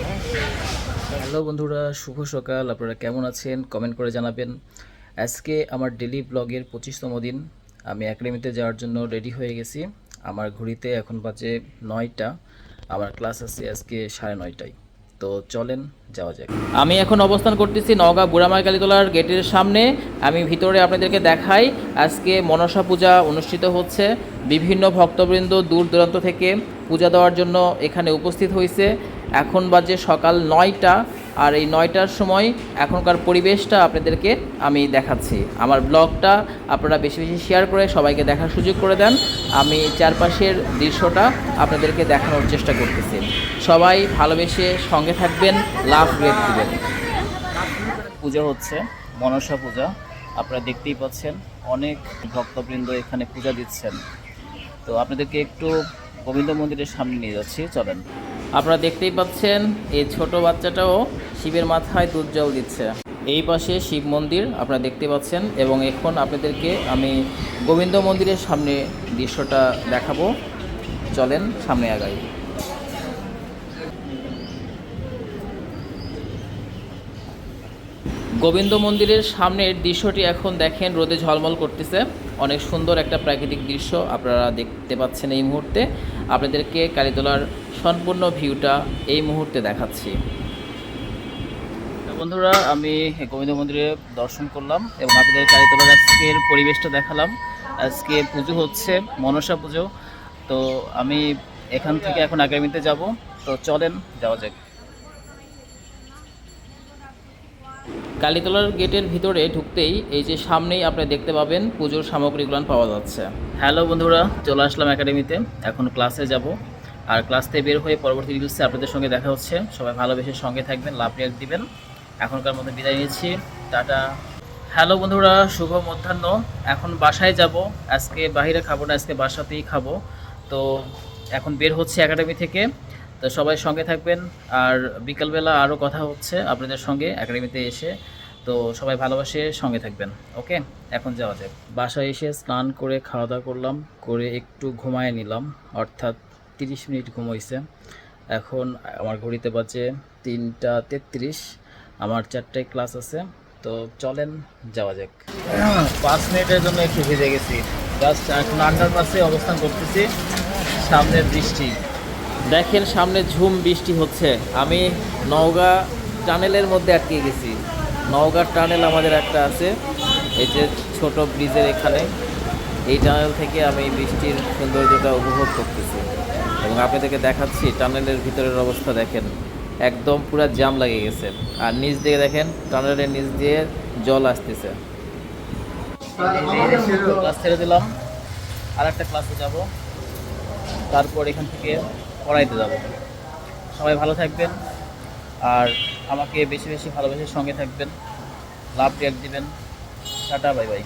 Hello বন্ধুরা, শুভ সকাল। আপনারা কেমন আছেন? কমেন্ট করে জানাবেন। আজকে আমার ডেলি ব্লগের পঁচিশতম দিন। আমি একাডেমিতে যাওয়ার জন্য রেডি হয়ে গেছি। আমার ঘড়িতে এখন বাজে নয়টা। আমার ক্লাস আছে আজকে সাড়ে নয়টায়। তো চলেন, যাওয়া যাক। আমি এখন অবস্থান করতেছি নওগাঁ বুড়ামার কালীতলার গেটের সামনে। আমি ভিতরে আপনাদেরকে দেখাই, আজকে মনসা পূজা অনুষ্ঠিত হচ্ছে। বিভিন্ন ভক্তবৃন্দ দূর দূরান্ত থেকে পূজা দেওয়ার জন্য এখানে উপস্থিত হয়েছে এখন বাজে সকাল নয়টা, আর এই নয়টার সময় এখনকার পরিবেশটা আপনাদেরকে আমি দেখাচ্ছি। আমার ব্লগটা আপনারা বেশি বেশি শেয়ার করে সবাইকে দেখার সুযোগ করে দেন। আমি চারপাশের দৃশ্যটা আপনাদেরকে দেখানোর চেষ্টা করতেছি। সবাই ভালোবেসে সঙ্গে থাকবেন, লাভ রেট দিবেন। পূজা হচ্ছে, মনসা পূজা। আপনারা দেখতেই পাচ্ছেন, অনেক ভক্তবৃন্দ এখানে পূজা দিচ্ছেন। তো আপনাদেরকে একটু গোবিন্দ মন্দিরের সামনে নিয়ে যাচ্ছি, চলেন। আপনারা দেখতেই পাচ্ছেন, এই ছোট বাচ্চাটাও শিবের মাথায় দুধ জল দিচ্ছে। এই পাশে শিব মন্দির আপনারা দেখতে পাচ্ছেন এবং এখন আপনাদেরকে আমি গোবিন্দ মন্দিরের সামনে দৃশ্যটা দেখাবো। চলেন সামনে আগাই। গোবিন্দ মন্দিরের সামনের দৃশ্যটি এখন দেখেন, রোদে ঝলমল করতেছে। অনেক সুন্দর একটা প্রাকৃতিক দৃশ্য আপনারা দেখতে পাচ্ছেন এই মুহূর্তে। আপনাদেরকে কালীতলার সম্পূর্ণ ভিউটা এই মুহূর্তে দেখাচ্ছি। বন্ধুরা, আমি গোবিন্দ মন্দিরে দর্শন করলাম এবং আপনাদের কালীতলার আজকের পরিবেশটা দেখালাম। আজকে পুজো হচ্ছে, মনসা পুজো। তো আমি এখান থেকে এখন আগামীতে যাব। তো চলেন, যাওয়া যাক। কালীতলার গেটের ভিতরে ঢুকতেই এই যে সামনেই আপনি দেখতে পাবেন পুজোর সামগ্রীগুলো পাওয়া যাচ্ছে। হ্যালো বন্ধুরা, চলে আসলাম একাডেমিতে, এখন ক্লাসে যাব। আর ক্লাস থেকে বের হয়ে পরবর্তী রিলসে আপনাদের সঙ্গে দেখা হচ্ছে। সবাই ভালোবেসে সঙ্গে থাকবেন, লাভ রিয়াক্ট দিবেন। এখনকার মতো বিদায় নিচ্ছি। টাটা। হ্যালো বন্ধুরা, শুভ মধ্যাহ্ন। এখন বাসায় যাব। আজকে বাইরে খাব না, আজকে বাসাতেই খাব। তো এখন বের হচ্ছে একাডেমি থেকে। তো সবাই সঙ্গে থাকবেন। আর বিকালবেলা আরও কথা হচ্ছে আপনাদের সঙ্গে একাডেমিতে এসে। তো সবাই ভালোবাসে, সঙ্গে থাকবেন, ওকে? এখন যাওয়া যাক। বাসায় এসে স্নান করে খাওয়া দাওয়া করলাম, করে একটু ঘুমায় নিলাম, অর্থাৎ তিরিশ মিনিট ঘুমোইছে এখন আমার ঘড়িতে বাজে তিনটা তেত্রিশ, আমার চারটায় ক্লাস আছে, তো চলেন, যাওয়া যাক। পাঁচ মিনিটের জন্য একটু ভিজে গেছি। জাস্ট এখন আন্ডার পাসে অবস্থান করতেছি সামনে বৃষ্টি। দেখেন সামনে ঝুম বৃষ্টি হচ্ছে। আমি নওগাঁ টানেলের মধ্যে আটকে গেছি। নওগাঁ টানেল আমাদের একটা আছে, এই যে ছোট ব্রিজের এখানে। এই টানেল থেকে আমি বৃষ্টির সৌন্দর্যটা উপভোগ করতেছি। এবং আপনাদেরকে দেখাচ্ছি, টানেলের ভিতরের অবস্থা দেখেন, একদম পুরো জাম লাগে গেছে। আর নিচ দিয়ে দেখেন, টানেলের নিচ দিয়ে জল আসতেছে। ক্লাস ছেড়ে দিলাম। আর একটা ক্লাসে যাব। তারপর এখান থেকে পড়াইতে যাব। সবাই ভালো থাকবেন। আর আমাকে বেশি বেশি ভালোবেসে সঙ্গে থাকবেন। লাভ রিয়াক্ট দিবেন। Tata bye bye.